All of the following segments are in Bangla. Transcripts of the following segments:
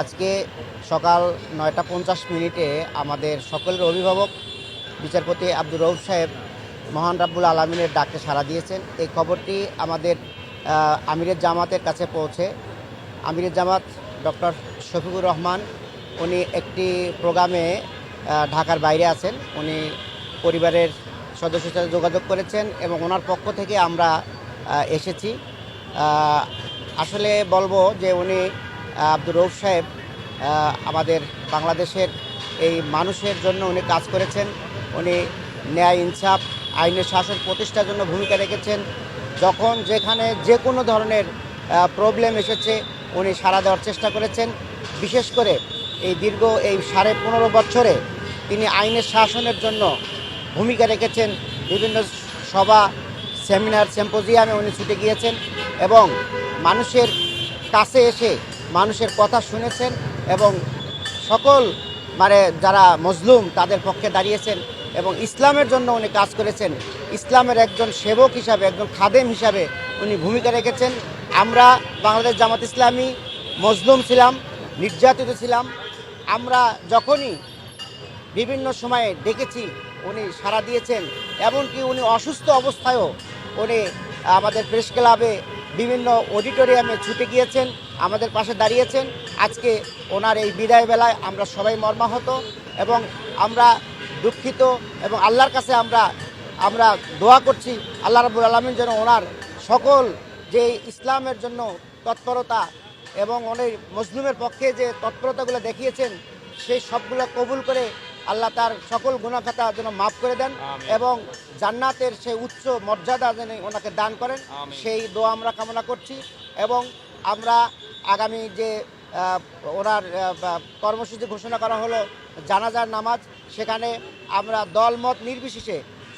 আজকে সকাল নয়টা পঞ্চাশ মিনিটে আমাদের সকলের অভিভাবক বিচারপতি আব্দুর রৌফ সাহেব মহান রাব্বুল আলমিনের ডাকে সাড়া দিয়েছেন। এই খবরটি আমাদের আমিরের জামাতের কাছে পৌঁছে। আমিরের জামাত ডক্টর শফিকুর রহমান, উনি একটি প্রোগ্রামে ঢাকার বাইরে আছেন। উনি পরিবারের সদস্যের সাথে যোগাযোগ করেছেন এবং ওনার পক্ষ থেকে আমরা এসেছি। আসলে বলব যে উনি আব্দুর রৌফ সাহেব আমাদের বাংলাদেশের এই মানুষের জন্য উনি কাজ করেছেন। উনি ন্যায় ইনসাফ, আইনের শাসন প্রতিষ্ঠার জন্য ভূমিকা রেখেছেন। যখন যেখানে যে কোনো ধরনের প্রবলেম এসেছে, উনি সাড়া দেওয়ার চেষ্টা করেছেন। বিশেষ করে এই দীর্ঘ এই সাড়ে পনেরো বছরে তিনি আইনের শাসনের জন্য ভূমিকা রেখেছেন। বিভিন্ন সভা, সেমিনার সেম্পোজিয়ামে উনি ছুটে গিয়েছেন এবং মানুষের কাছে এসে মানুষের কথা শুনেছেন এবং সকল মানে যারা মজলুম তাদের পক্ষে দাঁড়িয়েছেন এবং ইসলামের জন্য উনি কাজ করেছেন। ইসলামের একজন সেবক হিসাবে, একজন খাদেম হিসাবে উনি ভূমিকা রেখেছেন। আমরা বাংলাদেশ জামাত ইসলামী মজলুম ছিলাম, নির্যাতিত ছিলাম। আমরা যখনই বিভিন্ন সময়ে ডেকেছি, উনি সাড়া দিয়েছেন। এমনকি উনি অসুস্থ অবস্থায়ও উনি আমাদের প্রেস ক্লাবে বিভিন্ন অডিটোরিয়ামে ছুটে গিয়েছেন, আমাদের পাশে দাঁড়িয়েছেন। আজকে ওনার এই বিদায় বেলায় আমরা সবাই মর্মাহত এবং আমরা দুঃখিত এবং আল্লাহর কাছে আমরা আমরা দোয়া করছি, আল্লাহ রাবুল আলমিন যেন ওনার সকল যে ইসলামের জন্য তৎপরতা এবং অনেক মুসলিমের পক্ষে যে তৎপরতাগুলো দেখিয়েছেন, সেই সবগুলো কবুল করে আল্লাহ তার সকল গুণাখাতা যেন মাফ করে দেন এবং জান্নাতের সেই উচ্চ মর্যাদা যেন ওনাকে দান করেন সেই দোয়া আমরা কামনা করছি এবং আমরা আগামী যে ওনার কর্মসূচি ঘোষণা করা হলো জানাজার নামাজ সেখানে আমরা দলমত নির্বিশেষে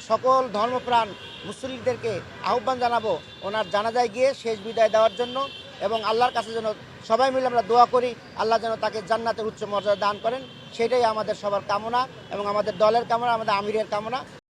সকল ধর্মপ্রাণ মুসলিমদেরকে আহ্বান জানাব ওনার জানাজায় গিয়ে শেষ বিদায় দেওয়ার জন্য এবং আল্লাহর কাছে যেন সবাই মিলে আমরা দোয়া করি, আল্লাহ যেন তাকে জান্নাতের উচ্চ মর্যাদা দান করেন। সেটাই আমাদের সবার কামনা এবং আমাদের দলের কামনা, আমাদের আমিরের কামনা।